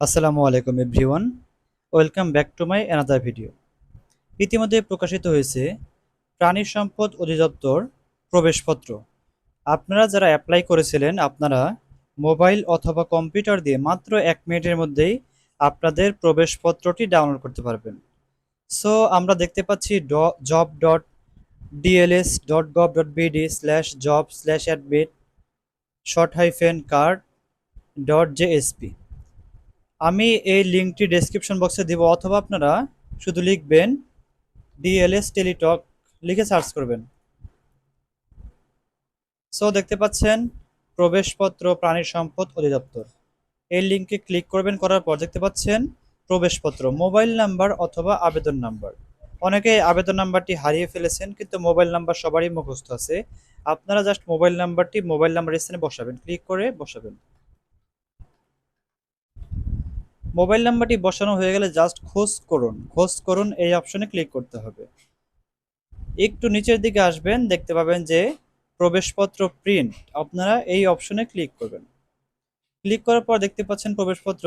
আসসালামু আলাইকুম everyone. Welcome back to my another video. ইতিমধ্যে প্রকাশিত হয়েছে প্রাণী সম্পদ অধিদপ্তর প্রবেশপত্র। আপনারা যারা অ্যাপ্লাই করেছিলেন, আপনারা মোবাইল অথবা কম্পিউটার দিয়ে মাত্র এক মিনিটের মধ্যেই আপনাদের প্রবেশপত্রটি ডাউনলোড করতে পারবেন। সো আমরা দেখতে পাচ্ছি ড job dot DLS dot gov dot BD slash job slash admit short hyphen card dot JSP আমি এই লিঙ্কটি ডেসক্রিপশন বক্সে দেব, অথবা আপনারা শুধু লিখবেন ডিএলএস টেলিটক লিখে সার্চ করবেন। সো দেখতে পাচ্ছেন, প্রবেশপত্র প্রাণী সম্পদ অধিদপ্তর। এই লিঙ্কে ক্লিক করবেন, করার পর দেখতে পাচ্ছেন, প্রবেশপত্র মোবাইল নাম্বার অথবা আবেদন নাম্বার অনেকে আবেদন নাম্বারটি হারিয়ে ফেলেছেন, কিন্তু মোবাইল নাম্বার সবারই মুখস্থ আছে। আপনারা জাস্ট মোবাইল নাম্বারটি মোবাইল নাম্বার স্থানে বসাবেন ক্লিক করে বসাবেন। মোবাইল নাম্বারটি বসানো হয়ে গেলে জাস্ট খোঁজ করুন। খোঁজ করুন, এই অপশনে ক্লিক করতে হবে। একটু নিচের দিকে আসবেন, দেখতে পাবেন যে প্রবেশপত্র প্রিন্ট। আপনারা এই অপশনে ক্লিক করবেন। ক্লিক করার পর দেখতে পাচ্ছেন প্রবেশপত্র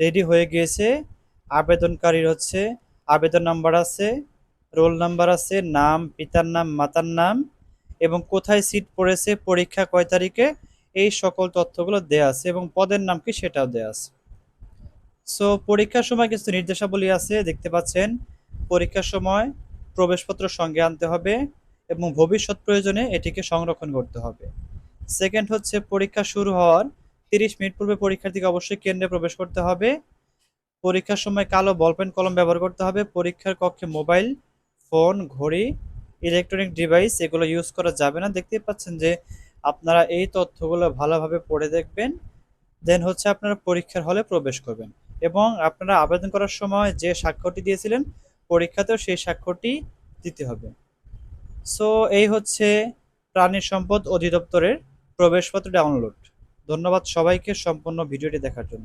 রেডি হয়ে গিয়েছে। আবেদনকারীর হচ্ছে, আবেদন নাম্বার আছে, রোল নাম্বার আছে, নাম, পিতার নাম, মাতার নাম এবং কোথায় সিট পড়েছে, পরীক্ষা কয় তারিখে, এই সকল তথ্যগুলো দেয়া আছে এবং পদের নাম কি সেটাও দেয়া আছে। সো পরীক্ষার সময় কিছু নির্দেশাবলী আছে, দেখতে পাচ্ছেন। পরীক্ষার সময় প্রবেশপত্র সঙ্গে আনতে হবে এবং ভবিষ্যৎ প্রয়োজনে এটিকে সংরক্ষণ করতে হবে। সেকেন্ড হচ্ছে, পরীক্ষা শুরু হওয়ার তিরিশ মিনিট পূর্বে পরীক্ষার্থীকে অবশ্যই কেন্দ্রে প্রবেশ করতে হবে। পরীক্ষার সময় কালো বলপেন কলম ব্যবহার করতে হবে। পরীক্ষার কক্ষে মোবাইল, ফোন, ঘড়ি ইলেকট্রনিক ডিভাইস এগুলো ইউজ করা যাবে না। দেখতেই পাচ্ছেন যে আপনারা এই তথ্যগুলো ভালোভাবে পড়ে দেখবেন। দেন হচ্ছে, আপনারা পরীক্ষার হলে প্রবেশ করবেন। এবং আপনারা আবেদন করার সময় যে স্বাক্ষরটি দিয়েছিলেন, পরীক্ষাতেও সেই স্বাক্ষরটি দিতে হবে। সো এই হচ্ছে প্রাণী সম্পদ অধিদপ্তরের প্রবেশপত্র ডাউনলোড ধন্যবাদ সবাইকে সম্পূর্ণ ভিডিওটি দেখার জন্য।